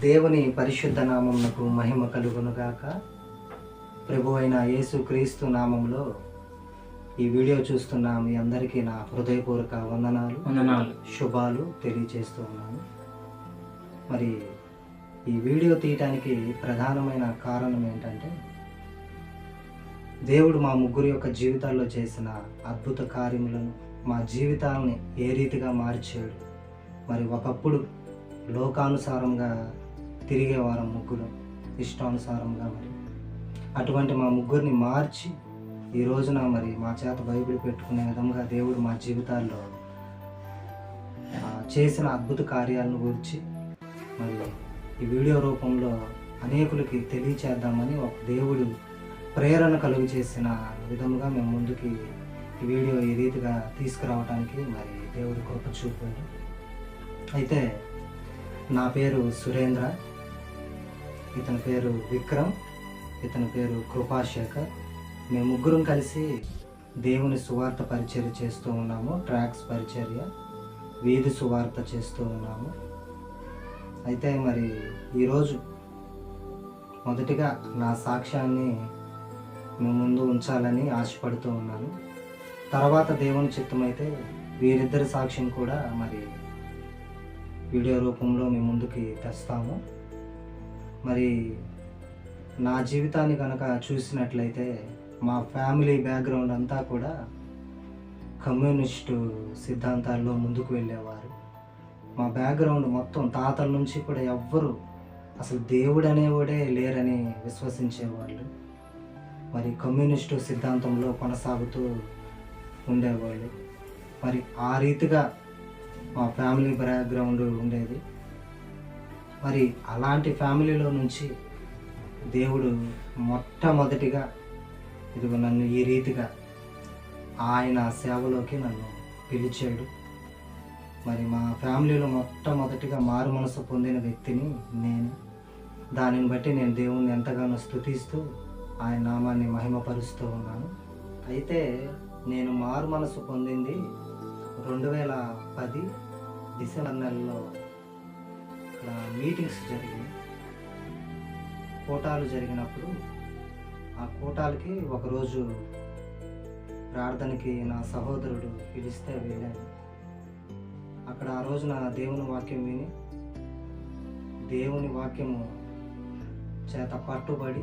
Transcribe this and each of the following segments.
దేవుని పరిశుద్ధ నామమునకు మహిమ కలుగునుగాక. ప్రభు అయిన యేసు క్రీస్తు నామంలో ఈ వీడియో చూస్తున్న మీ అందరికీ నా హృదయపూర్వక వందనాలు వందనాలు. శుభాలు తెలియజేస్తూ ఉన్నాను. మరి ఈ వీడియో తీయటానికి ప్రధానమైన కారణం ఏంటంటే దేవుడు మా ముగ్గురు యొక్క జీవితాల్లో చేసిన అద్భుత కార్యములను మా జీవితాలని ఏ రీతిగా మార్చాడు. మరి ఒకప్పుడు లోకానుసారంగా తిరిగేవారం ముగ్గురు ఇష్టానుసారంగా మరి. అటువంటి మా ముగ్గురిని మార్చి ఈ రోజున మరి మా చేత బైబిల్ పెట్టుకునే విధంగా దేవుడు మా జీవితాల్లో చేసిన అద్భుత కార్యాలను గురించి మరి ఈ వీడియో రూపంలో అనేకులకి తెలియచేద్దామని ఒక దేవుడు ప్రేరణ కలుగు చేసిన విధముగా మేము ముందుకి ఈ వీడియో ఈ రీతిగా తీసుకురావడానికి మరి దేవుడు కృప చూపాడు అయితే నా పేరు సురేంద్ర. ఇతని పేరు విక్రమ్ ఇతని పేరు కృపాశేఖర్. మేము ముగ్గురం కలిసి దేవుని సువార్త పరిచర్య చేస్తూ ఉన్నాము ట్రాక్స్ పరిచర్య వీధి సువార్త చేస్తూ ఉన్నాము. అయితే మరి ఈరోజు మొదటిగా నా సాక్ష్యాన్ని మీ ముందు ఉంచాలని ఆశపడుతూ ఉన్నాను. తర్వాత దేవుని చిత్తమైతే వీరిద్దరి సాక్ష్యం కూడా మరి వీడియో రూపంలో మీ ముందుకి తెస్తాము. మరి నా జీవితాన్ని కనుక చూసినట్లయితే మా ఫ్యామిలీ బ్యాక్గ్రౌండ్ అంతా కూడా కమ్యూనిస్టు సిద్ధాంతాల్లో ముందుకు వెళ్ళేవారు. మా బ్యాక్గ్రౌండ్ మొత్తం తాతల నుంచి కూడా ఎవ్వరు అసలు దేవుడు అనేవాడే లేరని విశ్వసించేవాళ్ళు. మరి కమ్యూనిస్టు సిద్ధాంతంలో కొనసాగుతూ ఉండేవాళ్ళు. మరి ఆ రీతిగా మా ఫ్యామిలీ బ్యాక్గ్రౌండ్ ఉండేది. మరి అలాంటి ఫ్యామిలీలో నుంచి దేవుడు మొట్టమొదటిగా ఇదిగో నన్ను ఈ రీతిగా ఆయన సేవలోకి నన్ను పిలిచాడు. మరి మా ఫ్యామిలీలో మొట్టమొదటిగా మారు మనసు పొందిన వ్యక్తిని నేను. దానిని బట్టి నేను దేవుణ్ణి ఎంతగానో స్తుతిస్తూ ఆయన నామాన్ని మహిమపరుస్తూ ఉన్నాను. అయితే నేను మారు మనసు పొందింది రెండు వేల పది డిసెంబర్ నెలలో అక్కడ మీటింగ్స్ జరిగినాయి. కోటాలు జరిగినప్పుడు ఆ కోటాలకి ఒకరోజు ప్రార్థనకి నా సహోదరుడు పిలిస్తే వెళ్ళాను. అక్కడ ఆ రోజున దేవుని వాక్యం విని దేవుని వాక్యము చేత పట్టుబడి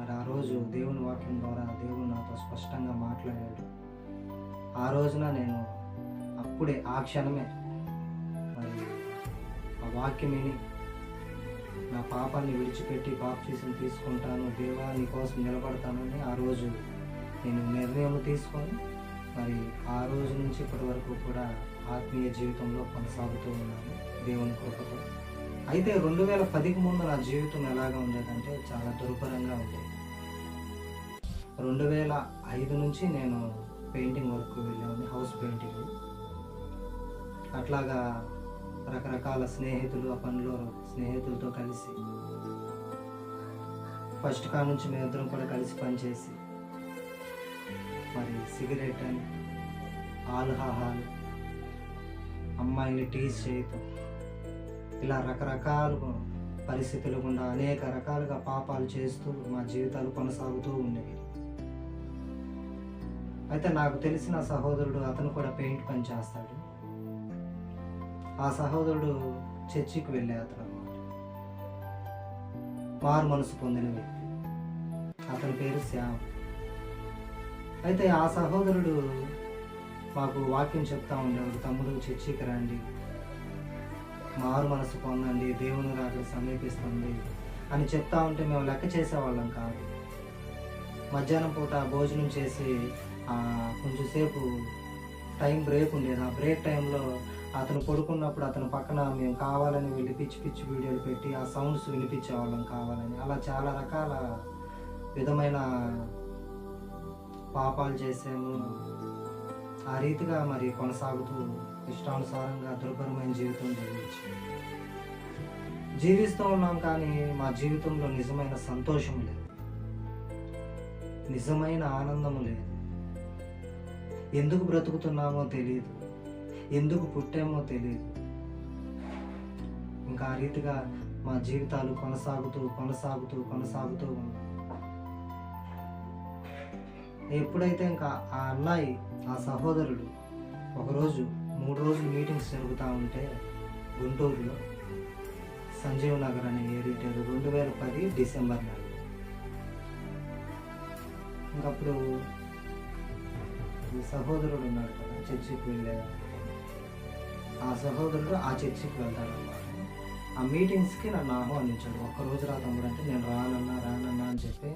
మరి ఆ రోజు దేవుని వాక్యం ద్వారా దేవుడు నాతో స్పష్టంగా మాట్లాడాడు. ఆ రోజున నేను అప్పుడే ఆ క్షణమే మరి ఆ వాక్యం విని నా పాపాన్ని విడిచిపెట్టి బాప్తీసం తీసుకుంటాను దేవా నీ కోసం నిలబడతానని ఆ రోజు నేను నిర్ణయం తీసుకొని మరి ఆ రోజు నుంచి ఇప్పటి వరకు కూడా ఆత్మీయ జీవితంలో కొనసాగుతూ ఉన్నాను దేవుని కృపతో. అయితే రెండు వేల పదికి ముందు నా జీవితం ఎలాగా ఉండేదంటే చాలా దుర్భరంగా ఉండేది. రెండు వేల ఐదు నుంచి నేను పెయింటింగ్ వర్క్ వెళ్ళాను హౌస్ పెయింటింగ్. అట్లాగా రకరకాల స్నేహితులు ఆ పనిలో స్నేహితులతో కలిసి. ఫస్ట్ కా నుంచి మేమిద్దరం కూడా కలిసి పనిచేసి మరి సిగరెట్ అని ఆల్హాహాలు అమ్మాయిని టీజ్ చేయటం ఇలా రకరకాల పరిస్థితులు గుండా అనేక రకాలుగా పాపాలు చేస్తూ మా జీవితాలు కొనసాగుతూ ఉండేవి. అయితే నాకు తెలిసిన సహోదరుడు అతను కూడా పెయింట్ పని చేస్తాడు. ఆ సహోదరుడు చర్చికి వెళ్ళే అతను అన్నమాట. మారు మనసు పొందిన వ్యక్తి. అతని పేరు శ్యామ్. అయితే ఆ సహోదరుడు మాకు వాక్యం చెప్తా ఉండేవాడు తమ్ముడు చర్చికి రండి. మారు మనసు పొందండి దేవుని రాక సమీపిస్తుంది అని చెప్తా ఉంటే మేము లెక్క చేసేవాళ్ళం కాదు. మధ్యాహ్నం పూట భోజనం చేసి కొంచెంసేపు టైం బ్రేక్ ఉండేది. ఆ బ్రేక్ టైంలో అతను పడుకున్నప్పుడు అతను పక్కన మేము కావాలని వెళ్ళి పిచ్చి పిచ్చి వీడియోలు పెట్టి ఆ సౌండ్స్ వినిపించేవాళ్ళం కావాలని. అలా చాలా రకాల విధమైన పాపాలు చేసాము ఆ రీతిగా మరి కొనసాగుతూ ఇష్టానుసారంగా దుర్భరమైన జీవితం జీవించి. జీవిస్తూ ఉన్నాం కానీ మా జీవితంలో నిజమైన సంతోషం లేదు. నిజమైన ఆనందము లేదు. ఎందుకు బ్రతుకుతున్నామో తెలియదు. ఎందుకు పుట్టామో తెలియదు ఇంకా ఆ రీతిగా మా జీవితాలు కొనసాగుతూ కొనసాగుతూ కొనసాగుతూ ఉంది ఎప్పుడైతే ఇంకా ఆ అన్నాయి ఆ సహోదరుడు ఒకరోజు మూడు రోజులు మీటింగ్స్ జరుగుతూ ఉంటే గుంటూరులో సంజీవ్ నగర్ అనే ఏరియా రెండు వేల పది డిసెంబర్ నెల ఇంకప్పుడు ఈ సహోదరుడు ఉన్నాడు కదా చర్చికి వెళ్ళేదా ఆ సహోదరుడు ఆ చర్చికి వెళ్తాడు అన్నమాట ఆ మీటింగ్స్కి నన్ను ఆహ్వానించాడు. ఒక్కరోజు రా తమ్ముడు అంటే నేను రానన్నా రానన్నా అని చెప్పి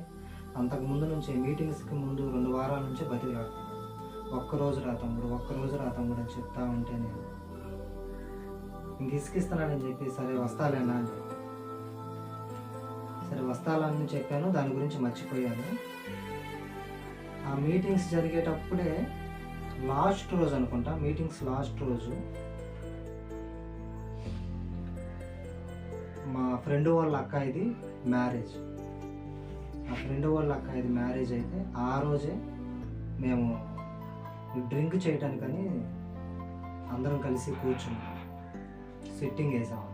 అంతకు ముందు నుంచి మీటింగ్స్కి ముందు రెండు వారాల నుంచి బతికిలాడుతున్నాను ఒక్కరోజు రా తమ్ముడు ఒక్కరోజు రా తమ్ముడు అని చెప్తా ఉంటే నేను ఇంక ఇసుకిస్తున్నాడని చెప్పి సరే వస్తాలేనా అని చెప్పి. సరే వస్తాలని చెప్పాను దాని గురించి మర్చిపోయాను. ఆ మీటింగ్స్ జరిగేటప్పుడే లాస్ట్ రోజు అనుకుంటా మీటింగ్స్ లాస్ట్ రోజు ఫ్రెండ్ వాళ్ళ అక్క ఇది మ్యారేజ్. ఆ ఫ్రెండ్ వాళ్ళ అక్క ఇది మ్యారేజ్ అయితే ఆ రోజే మేము డ్రింక్ చేయటానికని అందరం కలిసి కూర్చున్నాం. సిట్టింగ్ వేసాం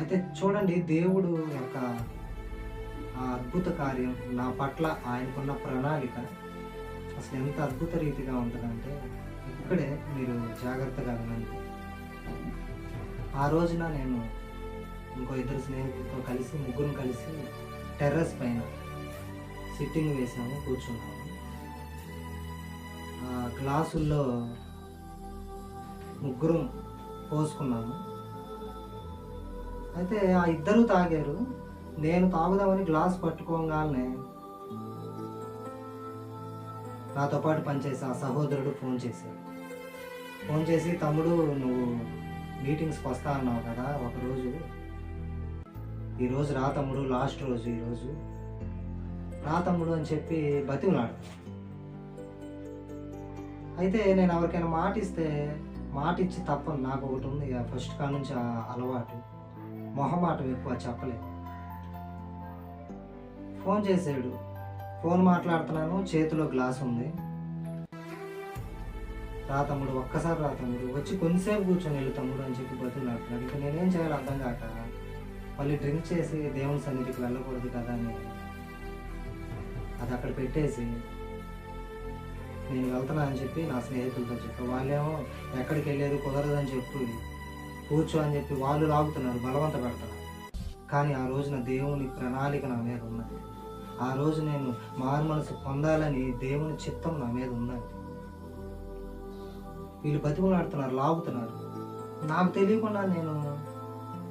అయితే చూడండి దేవుడు యొక్క ఆ అద్భుత కార్యం నా పట్ల ఆయనకున్న ప్రణాళిక అసలు ఎంత అద్భుత రీతిగా ఉంటుందంటే ఇక్కడే మీరు జాగ్రత్తగా వినండి. ఆ రోజున నేను ఇంకో ఇద్దరు స్నేహితులతో కలిసి ముగ్గురు కలిసి టెర్రస్ పైన సిట్టింగ్ వేసాము కూర్చున్నాము. ఆ గ్లాసుల్లో ముగ్గురు పోసుకున్నాము. అయితే ఆ ఇద్దరు తాగారు. నేను తాగుదామని గ్లాస్ పట్టుకోగానే నాతో పాటు పనిచేసే ఆ సహోదరుడు ఫోన్ చేశాడు. ఫోన్ చేసి తమ్ముడు నువ్వు మీటింగ్స్కి వస్తా అన్నావు కదా ఒకరోజు. ఈరోజు రా తమ్ముడు లాస్ట్ రోజు ఈరోజు రా తమ్ముడు అని చెప్పి బతిమలాడు. అయితే నేను ఎవరికైనా మాట ఇస్తే మాట ఇచ్చి తప్పను నాకు ఒకటి ఉంది ఫస్ట్ కా నుంచి ఆ అలవాటు. మొహమాటం ఎక్కువ చెప్పలేదు. ఫోన్ చేసాడు ఫోన్ మాట్లాడుతున్నాను చేతిలో గ్లాస్ ఉంది. రా తమ్ముడు ఒక్కసారి రా తమ్ముడు వచ్చి కొంతసేపు కూర్చొని వెళ్ళు తమ్ముడు అని చెప్పి బతుకులాడుతున్నాడు ఇంకా నేనేం చేయాలి అర్థం కాక మళ్ళీ డ్రింక్ చేసి దేవుని సన్నిధికి వెళ్ళకూడదు కదా అని అది అక్కడ పెట్టేసి నేను వెళ్తున్నా అని చెప్పి నా స్నేహితులతో చెప్పి వాళ్ళేమో ఎక్కడికి వెళ్ళేది కుదరదని చెప్పి కూర్చో అని చెప్పి వాళ్ళు లాగుతున్నారు బలవంత పెడతారు. కానీ ఆ రోజున దేవుని ప్రణాళిక నా మీద ఉన్నది. ఆ రోజు నేను మారు మనసు పొందాలని దేవుని చిత్తం నా మీద ఉన్నది. వీళ్ళు బతిమలాడుతున్నారు లాగుతున్నారు. నాకు తెలియకుండా నేను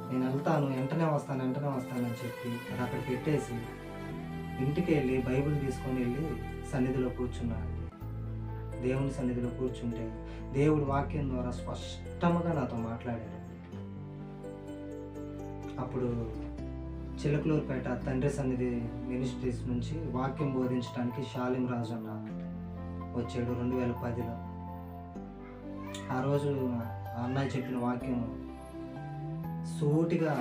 నేను వెళ్తాను వెంటనే వస్తాను వెంటనే వస్తాను అని చెప్పి అది అక్కడ పెట్టేసి ఇంటికి వెళ్ళి బైబిల్ తీసుకొని వెళ్ళి సన్నిధిలో కూర్చున్నాను దేవుని సన్నిధిలో కూర్చుంటే దేవుడి వాక్యం ద్వారా స్పష్టంగా నాతో మాట్లాడాడు. అప్పుడు చిలకలూరుపేట తండ్రి సన్నిధి మినిస్ట్రీస్ నుంచి వాక్యం బోధించడానికి షాలిం రాజు అన్న వచ్చాడు రెండు వేల పదిలో. ఆ రోజు అన్నయ్య చెప్పిన వాక్యం సూటిగా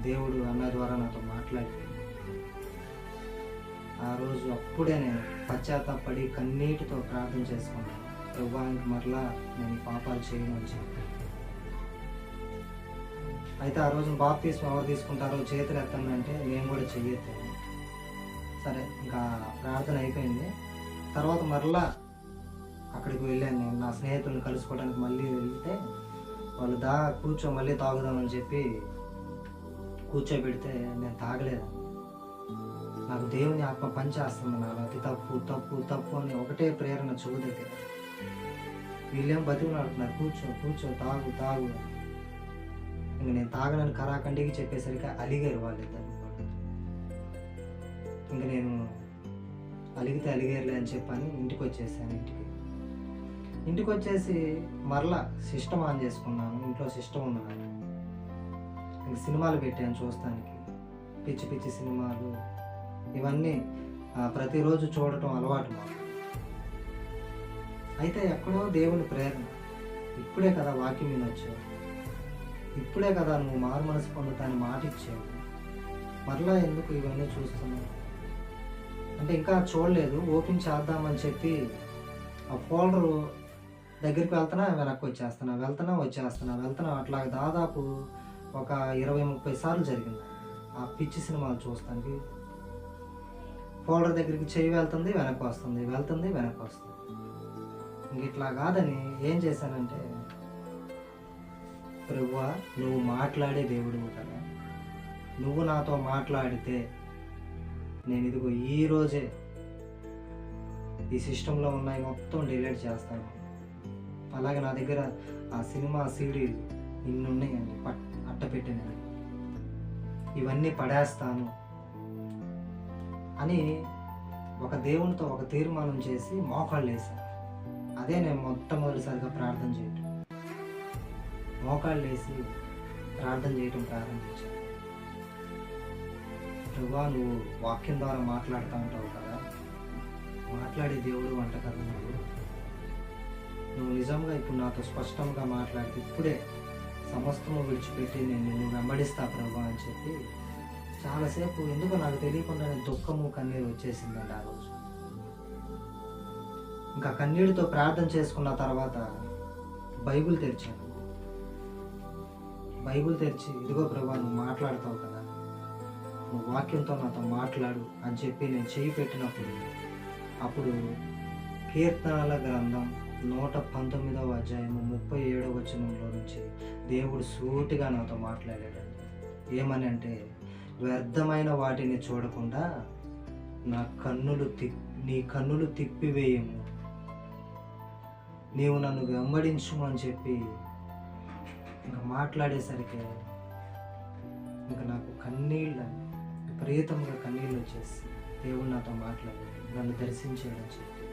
దేవుడు అన్నయ్య ద్వారా నాతో మాట్లాడి ఆ రోజు అప్పుడే నేను పశ్చాత్తాపడి కన్నీటితో ప్రార్థన చేసుకున్నాను. ప్రభువానికి మరలా నేను పాపాలు చేయను అని చెప్పి. అయితే ఆ రోజు బాప్తీసం ఎవరు తీసుకుంటారో చేతులు ఎత్తానంటే నేను కూడా చెయ్యెత్తాను సరే ఇంకా ప్రార్థన అయిపోయింది. తర్వాత మరలా అక్కడికి వెళ్ళాను నేను. నా స్నేహితులను కలుసుకోవడానికి మళ్ళీ వెళ్తే వాళ్ళు దా కూర్చో మళ్ళీ తాగుదామని చెప్పి కూర్చోబెడితే నేను తాగలేదు? నాకు దేవుని ఆత్మ పనిచేస్తుంది నాకు అతి తప్పు తప్పు తప్పు అని ఒకటే ప్రేరణ చెవు దగ్గర. వీళ్ళేం బతిమలాడుతున్నారు? కూర్చో కూర్చో తాగు తాగు ఇంక నేను తాగనని కరాఖండికి చెప్పేసరికి అలిగారు వాళ్ళిద్దరు. ఇంక నేను అలిగితే అలిగేరులే అని చెప్పని ఇంటికి వచ్చేసాను ఇంటికి. ఇంటికి వచ్చేసి మరలా సిస్టమ్ ఆన్ చేసుకున్నాను ఇంట్లో సిస్టమ్ ఉంది నాకు ఇంక సినిమాలు పెట్టాను చూస్తానికి. పిచ్చి పిచ్చి సినిమాలు ఇవన్నీ ప్రతిరోజు చూడటం అలవాటు మాకు. అయితే ఎక్కడో దేవుని ప్రేరణ. ఇప్పుడే కదా వాక్యం మీద వచ్చావు. ఇప్పుడే కదా నువ్వు మారు మనసు పొందుతాని మాట ఇచ్చావు. మరలా ఎందుకు ఇవన్నీ చూస్తున్నావు? అంటే ఇంకా చూడలేదు ఓపెన్ చేద్దామని చెప్పి ఆ ఫోల్డరు దగ్గరికి వెళ్తున్నా వెనక్కి వచ్చేస్తున్నా వెళ్తున్నా వచ్చేస్తున్నా వెళ్తున్నా. అట్లా దాదాపు ఒక ఇరవై ముప్పై సార్లు జరిగింది. ఆ పిచ్చి సినిమాలు చూస్తానికి. ఫోల్డర్ దగ్గరికి చెయ్యి వెళ్తుంది వెనక్కి వస్తుంది వెళ్తుంది వెనక్కి వస్తుంది. ఇంక ఇట్లా కాదని ఏం చేశానంటే ప్రభువ నువ్వు మాట్లాడే దేవుడు కదా. నువ్వు నాతో మాట్లాడితే నేను ఇదిగో ఈ రోజే ఈ సిస్టంలో ఉన్నాయి మొత్తం డిలీట్ చేస్తాను. అలాగే నా దగ్గర ఆ సినిమా సీడీ ఇన్ని ఉన్నాయండి పట్ అట్ట పెట్టినవి ఇవన్నీ పడేస్తాను అని ఒక దేవునితో ఒక తీర్మానం చేసి మోకాళ్ళు వేశాను. అదే నేను మొట్టమొదటిసారిగా ప్రార్థన చేయటం. మోకాళ్ళు వేసి ప్రార్థన చేయటం ప్రారంభించాను. ప్రభా నువ్వు వాక్యం ద్వారా మాట్లాడుతూ ఉంటావు కదా. మాట్లాడే దేవుడు అంట కదా నువ్వు. నువ్వు నిజంగా ఇప్పుడు నాతో స్పష్టంగా మాట్లాడితే ఇప్పుడే సమస్తము విడిచిపెట్టి నేను నిన్ను వెంబడిస్తా ప్రభా అని చెప్పి చాలాసేపు ఎందుకో నాకు తెలియకుండానే దుఃఖము కన్నీరు వచ్చేసిందండి ఆ రోజు. ఇంకా కన్నీటితో ప్రార్థన చేసుకున్న తర్వాత బైబిల్ తెరిచాను. బైబిల్ తెరిచి ఇదిగో ప్రభా నువ్వు మాట్లాడతావు కదా నువ్వు వాక్యంతో నాతో మాట్లాడు అని చెప్పి నేను చేయి పెట్టినప్పుడు అప్పుడు కీర్తనల గ్రంథం నూట పంతొమ్మిదవ అధ్యాయము ముప్పై ఏడవ వచనంలో నుంచి దేవుడు సూటిగా నాతో మాట్లాడాడు. ఏమని అంటే వ్యర్థమైన వాటిని చూడకుండా నా కన్నులు తి నీ కన్నులు తిప్పివేయము. నీవు నన్ను వెంబడించు అని చెప్పి ఇంకా మాట్లాడేసరికి ఇంకా నాకు కన్నీళ్ళు విపరీతంగా కన్నీళ్ళు వచ్చేసి దేవుడు నాతో మాట్లాడాడు. నన్ను దర్శించాడని చెప్పి.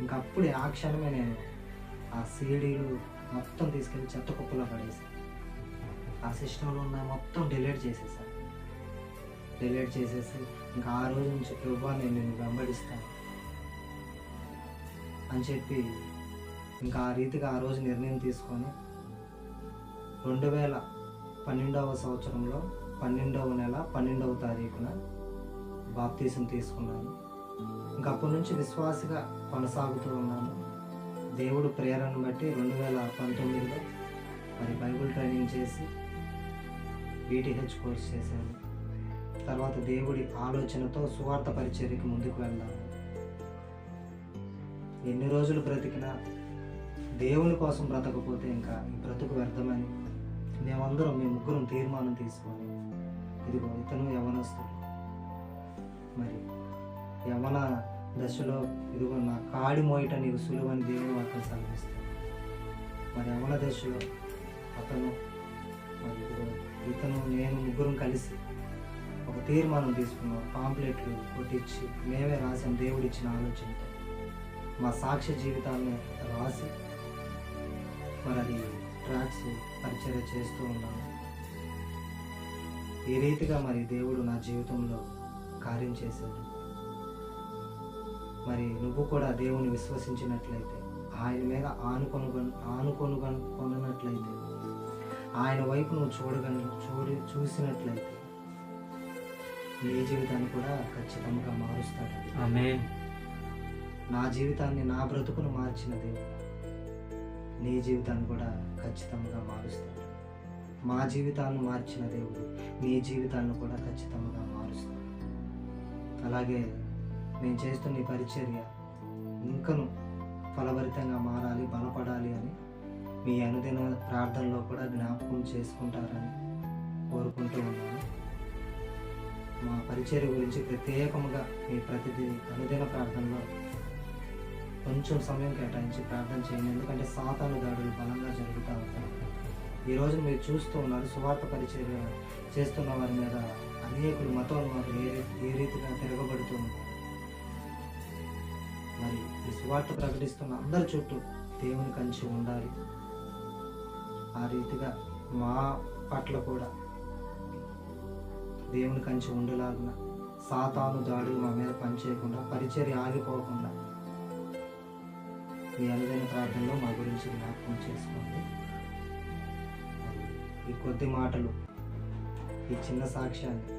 ఇంకా అప్పుడే ఆ క్షణమే నేను ఆ సీడీలు మొత్తం తీసుకెళ్ళి చెత్త కుప్పలో పడేసాను ఆ సిస్టంలో ఉన్న మొత్తం డిలీట్ చేసేసాను డిలీట్ చేసేసి ఇంకా ఆ రోజు నుంచి ప్రభా నేను నిన్ను వెంబడిస్తాను అని చెప్పి ఇంకా ఆ రీతిగా ఆ రోజు నిర్ణయం తీసుకొని రెండు వేల పన్నెండవ సంవత్సరంలో పన్నెండవ నెల పన్నెండవ తారీఖున బాప్తీసం తీసుకున్నాను. అప్పటి నుంచి విశ్వాసగా కొనసాగుతూ ఉన్నాను. దేవుడు ప్రేరణను బట్టి రెండు వేల పంతొమ్మిదిలో మరి బైబిల్ ట్రైనింగ్ చేసి బీటీహెచ్ కోర్స్ చేశాను. తర్వాత దేవుడి ఆలోచనతో సువార్త పరిచర్యకి ముందుకు వెళ్ళాను ఎన్ని రోజులు బ్రతికినా దేవుని కోసం బ్రతకపోతే ఇంకా ఈ బ్రతుకు వ్యర్థమని మేమందరం మీ ముగ్గురం తీర్మానం తీసుకొని ఇదిగో ఇతను యవనస్తుడు. మరి యమన దశలో ఇదిగో నా కాడి మోయట నీకు సులువని దేవుడు అతను సాగిస్తాడు. మరి యమన దశలో అతను మరి ఇదిగో ఇతను నేను ముగ్గురం కలిసి ఒక తీర్మానం తీసుకున్నాం పాంప్లెట్లు కొట్టించి మేమే రాసాం దేవుడిచ్చిన ఆలోచనతో. మా సాక్ష్య జీవితాన్ని రాసి మరి అది ట్రాక్స్ పరిచర్య చేస్తూ ఉన్నాను ఈ రీతిగా మరి దేవుడు నా జీవితంలో కార్యం చేశాడు. మరి నువ్వు కూడా దేవుని విశ్వసించినట్లయితే ఆయన మీద ఆనుకొను ఆనుకొను కొన్నట్లయితే ఆయన వైపు నువ్వు చూడగల చూడి చూసినట్లయితే నీ జీవితాన్ని కూడా ఖచ్చితంగా మారుస్తాడు. ఆమేన్. నా జీవితాన్ని నా బ్రతుకును మార్చిన దేవుడు నీ జీవితాన్ని కూడా ఖచ్చితంగా మారుస్తాడు. మా జీవితాన్ని మార్చిన దేవుడు నీ జీవితాన్ని కూడా ఖచ్చితంగా మారుస్తాడు. అలాగే నేను చేస్తున్న ఈ పరిచర్య ఇంకను ఫలభరితంగా మారాలి బలపడాలి అని మీ అనుదిన ప్రార్థనలో కూడా జ్ఞాపకం చేసుకుంటారని కోరుకుంటూ ఉన్నాను. మా పరిచర్య గురించి ప్రత్యేకముగా మీ ప్రతిదీ అనుదిన ప్రార్థనలో కొంచెం సమయం కేటాయించి ప్రార్థన చేయండి. ఎందుకంటే సాతాను దాడులు బలంగా జరుగుతూ ఉంటాయి. ఈరోజు మీరు చూస్తూ ఉన్నారు సువార్త పరిచర్య చేస్తున్న వారి మీద అనేకులు వారు ఏ ఏ రీతిగా తిరగబడుతూ ఉన్నారు. మరి ఈ సువార్త ప్రకటిస్తున్న అందరి చుట్టూ దేవుని కంచి ఉండాలి. ఆ రీతిగా మా పట్ల కూడా దేవుని కంచి ఉండేలాగున సాతాను దాడులు మా మీద పనిచేయకుండా పరిచర్య ఆగిపోకుండా మీ అనుదైన ప్రార్థనలో మా గురించి జ్ఞాపకం చేసుకోండి. ఈ కొద్ది మాటలు ఈ చిన్న సాక్ష్యాన్ని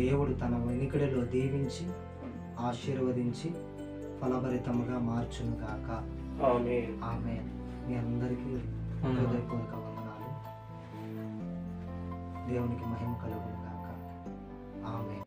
దేవుడు తన వెనుకడిలో దీవించి ఆశీర్వదించి ఫలభరితముగా మార్చును గాక ఆమె మీ అందరికీ హృదయపూర్వక వందనాలు. దేవునికి మహిమ కలుగును గాక ఆమె